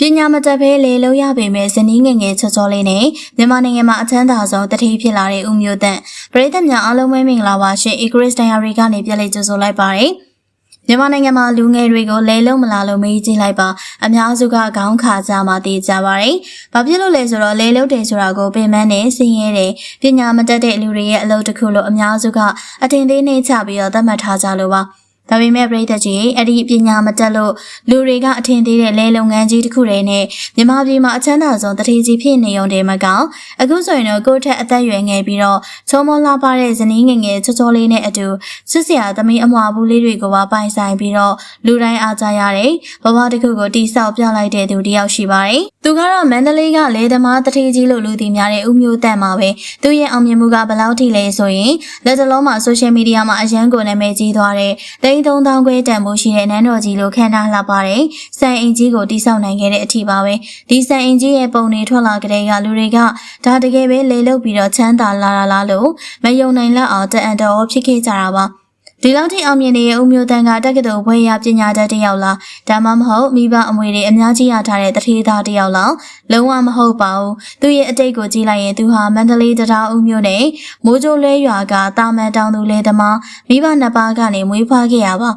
ပညာမတတ်ဘဲလေလုံးရပေမဲ့ဇနီးငယ်ငယ်ချောချောလေးနဲ့မြန်မာနိုင်ငံမှာအချမ်းသာဆုံးတတိဖြစ်လာတဲ့ဦးမျိုးတန့်ပရိသတ်များအားလုံးပဲမင်္ဂလာပါရှင် Igris Diary ကနေပြည့်လည်ကြိုဆိုလိုက်ပါရစေမြန်မာနိုင်ငံမှာလူငယ်တွေကိုလဲလုံးမလာလို့မေးကြည့်လိုက်ပါအများစုကခေါင်းခါကြမှာတည်ကြပါတယ်။ဘာဖြစ်လို့လဲဆိုတော့လဲလုံးတယ်ဆိုတာကိုပင်ပန်းနဲ့ဆင်းရဲတယ်ပညာမတတ်တဲ့လူတွေရဲ့အလုပ်တစ်ခုလို့အများစုကအထင်သေးနှိမ့်ချပြီးတော့သတ်မှတ်ထားကြလို့ပါ။ ဒါပေမဲ့ပြည်သက်ကြီးအဲ့ဒီပညာမတက်လို့လူတွေကအထင်သေးတဲ့လဲလုပ်ငန်းကြီးတစ်ခုတည်းနဲ့မြန်မာပြည်မှာအချမ်းသာဆုံးတထေကြီးဖြစ်နေုံတည်းမကောအခုဆိုရင်တော့ကိုယ့်ထက်အသက်ရွယ်ငယ်ပြီးတော့ချုံမလာပါတဲ့ဇနီးငယ်ငယ်ချောချောလေးနဲ့အတူစစ်စရာသမီးအမွာဘူးလေးတွေကိုပါပိုင်ဆိုင်ပြီးတော့လူတိုင်းအားကြရတယ်ဘဝတစ်ခုကိုတိဆောက်ပြလိုက်တဲ့သူတယောက်ရှိပါတယ်သူကတော့မန္တလေးကလဲသမားတထေကြီးလို့လူသိများတဲ့ဦးမျိုးတန့်ပါပဲသူရဲ့အောင်မြင်မှုကဘယ်လောက်ထိလဲဆိုရင်လက်တလုံးမှာဆိုရှယ်မီဒီယာမှာအရန်ကိုနာမည်ကြီးသွားတဲ့တိန်း3000ခွဲတန်ဖိုးရှိတဲ့နန်းတော်ကြီးလို့ခန့်ထားလှပါတယ်။စံအင်ကြီးကိုတိစောက်နိုင်ခဲ့တဲ့အထီပါပဲ။ဒီစံအင်ကြီးရဲ့ပုံတွေထွက်လာကြတဲ့ကလူတွေကဒါတကယ်ပဲလေလုတ်ပြီးတော့ချမ်းသာလာတာလားလို့မယုံနိုင်လောက်အောင်တအံတော်ဖြစ်ခဲ့ကြတာပါ။ ဒီလောက်ထိအောင်မြင်နေတဲ့ဦးမျိုးတန်းကတက္ကသိုလ်ဘွဲရပညာတတ်တစ်ယောက်လားဒါမှမဟုတ်မိဘအမွေတွေအများကြီးရထားတဲ့တထေးသားတစ်ယောက်လားလုံးဝမဟုတ်ပါဘူးသူရဲ့အတိတ်ကိုကြည့်လိုက်ရင်သူဟာမန္တလေးတရားဦးမျိုးနဲ့မိုးကြိုးလဲရွာကတာမန်တောင်သူလဲသမားမိဘနှစ်ပါးကနေမွေးဖွားခဲ့ရပါ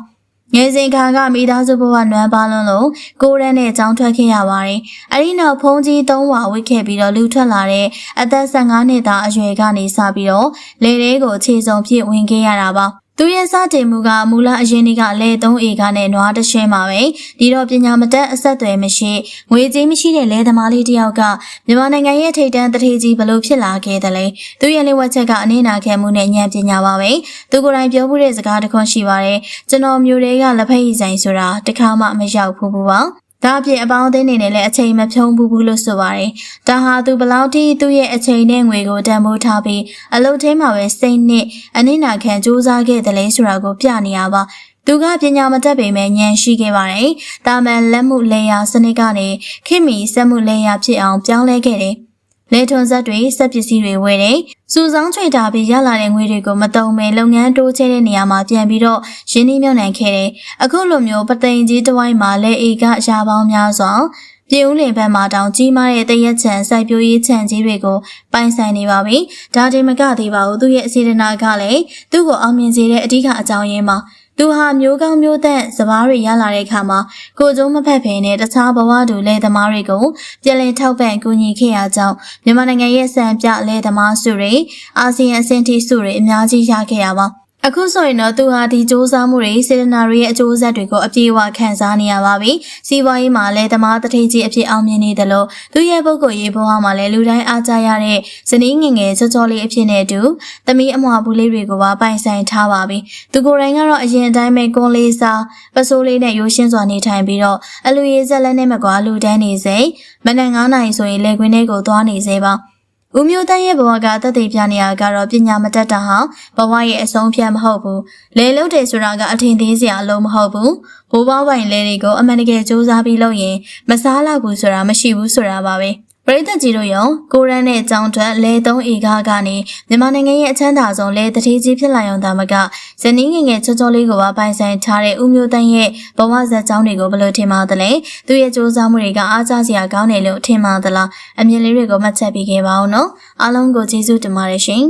ငယ်စဉ်ခါကမိသားစုဘဝနွမ်းပါလွန်းလို့ကိုရန်းနဲ့ကြောင်းထွက်ခဲ့ရပါတယ်။အဲဒီနောက်ဖုန်းကြီးသုံးဝါဝစ်ခဲ့ပြီးတော့လူထွက်လာတဲ့အသက်15နှစ်သားအရွယ်ကနေစပြီးတော့လေထဲကိုခြေစုံပြည့်ဝင်ခဲ့ရတာပါ။ သူရဲ့စတင်မှုကမူလအရင်ကလေသုံးဧကနဲ့နွားတရှင်းပါပဲဒီတော့ပညာမတတ်အဆက်အသွယ်မရှိငွေကြေးမရှိတဲ့လဲသမားလေးတစ်ယောက်ကမြန်မာနိုင်ငံရဲ့ထိပ်တန်းတထေကြီးဘလို့ဖြစ်လာခဲ့တယ်လဲသူရဲ့လက်ဝက်ချက်ကအနည်းနာခဲ့မှုနဲ့ဉာဏ်ပညာပါပဲသူကိုယ်တိုင်ပြောမှုတဲ့စကားတစ်ခွန်းရှိပါတယ်ကျွန်တော်မျိုးတွေကလက်ဖက်ရည်ဆိုင်ဆိုတာတခါမှမရောက်ဘူးဘူးပါ ဒါအပြင်အပေါင်းအသင်းနေနဲ့လည်းအချိန်မဖြုံးဘူးဘူးလို့ဆိုပါတယ်။ဒါဟာသူဘလောက်ထိသူ့ရဲ့အချိန်နဲ့ငွေကိုတန်ဖိုးထားပြီးအလုပ်ထဲမှာပဲစိတ်နဲ့အနစ်နာခံစူးစမ်းခဲ့တယ်လဲဆိုတာကိုပြနေရပါ။သူကပညာမတတ်ပေမဲ့ဉာဏ်ရှိခဲ့ပါတယ်။တာမန်လက်မှုလေယာစနစ်ကနေခင်မီစက်မှုလေယာဖြစ်အောင်ပြောင်းလဲခဲ့တယ်။ လေထွန်ဆက်တွေစက်ပစ္စည်းတွေဝယ်တယ်။စုဆောင်းချွေတာပြီးရလာတဲ့ငွေတွေကိုမတုံမဲလုပ်ငန်းတိုးချဲတဲ့နေရာမှာပြန်ပြီးတော့ရင်းနှီးမြှုပ်နှံခဲ့တယ်။အခုလိုမျိုးပသိမ်ကြီးတစ်ဝိုင်းမှာလက်အေကရာပေါင်းများစွာပြည်ဦးလင်ဘက်မှာတောင်ကြီးမားတဲ့တရက်ချံစိုက်ပျိုးရေးခြံကြီးတွေကိုပိုင်ဆိုင်နေပါပြီ။ဒါတင်မကသေးပါဘူးသူရဲ့အစီအနာကလည်းသူ့ကိုအောင်မြင်စေတဲ့အဓိကအကြောင်းရင်းမှာ သူဟာမျိုးကောင်းမျိုးသက်စပားတွေရလာတဲ့အခါမှာကိုကျုံးမဖက်ဖင်နဲ့တခြားဘဝတူလဲသမားတွေကိုပြည်လည်ထောက်ပံ့ကူညီခဲ့ရကြောင်းမြန်မာနိုင်ငံရဲ့စံပြလဲသမားစုတွေအာဆီယံအဆင့်ထိစုတွေအများကြီးရခဲ့ရပါ အခုဆိုရင်တော့သူဟာဒီစ조사မှုတွေစေတနာတွေရဲ့အကျိုးဆက်တွေကိုအပြည့်အဝခံစားနေရပါပြီ။စီးပွားရေးမှာလည်းသမားတထိတ်ကြီးအဖြစ်အောင်မြင်နေတယ်လို့သူရဲ့ပုဂ္ဂိုလ်ရေးဘဝမှာလည်းလူတိုင်းအားကြရတဲ့ဇနီးငယ်ငယ်ချောချောလေးအဖြစ်နဲ့အတူသမီးအမွာဘူးလေးတွေကိုပါပိုင်ဆိုင်ထားပါပြီ။သူကိုယ်တိုင်ကတော့အရင်အတိုင်းပဲကွန်လေးစားပစိုးလေးနဲ့ရိုးရှင်းစွာနေထိုင်ပြီးတော့အလူရေးဆက်လက်နဲ့မကွာလူတန်းနေစေမနက်9နာရီဆိုရင်လေခွင်းထဲကိုသွားနေစေပါ။ ဦးမျိုးတန်းရဲ့ဘဝကတက်သေးပြနေရကတော့ပညာမတတ်တာဟာဘဝရဲ့အဆုံးဖြတ်မဟုတ်ဘူးလဲလို့တယ်ဆိုတာကအထင်သေးစရာအလုံးမဟုတ်ဘူးဘိုးဘွားပိုင်လဲတွေကိုအမှန်တကယ်စူးစမ်းပြီးလုပ်ရင်မစားလောက်ဘူးဆိုတာမရှိဘူးဆိုတာပါပဲ ပရိသတ်ကြီးတို့ရောကိုရန်နဲ့ကြောင်းထွက်လဲသုံးဧကကနေမြန်မာနိုင်ငံရဲ့အချမ်းသာဆုံးလဲတတိကြီးဖြစ်လာရုံသာမကဇနီးငယ်ငယ်ချောချောလေးကိုပါပိုင်ဆိုင်ထားတဲ့ဦးမျိုးတန်းရဲ့ဘဝဇက်ကြောင်းတွေကိုဘယ်လိုထင်ပါသလဲသူရဲ့စူးစမ်းမှုတွေကအားကျစရာကောင်းတယ်လို့ထင်ပါသလားအမြင်လေးတွေကိုမှတ်ချက်ပေးခဲ့ပါဦးနော်အားလုံးကိုကျေးဇူးတင်ပါတယ်ရှင်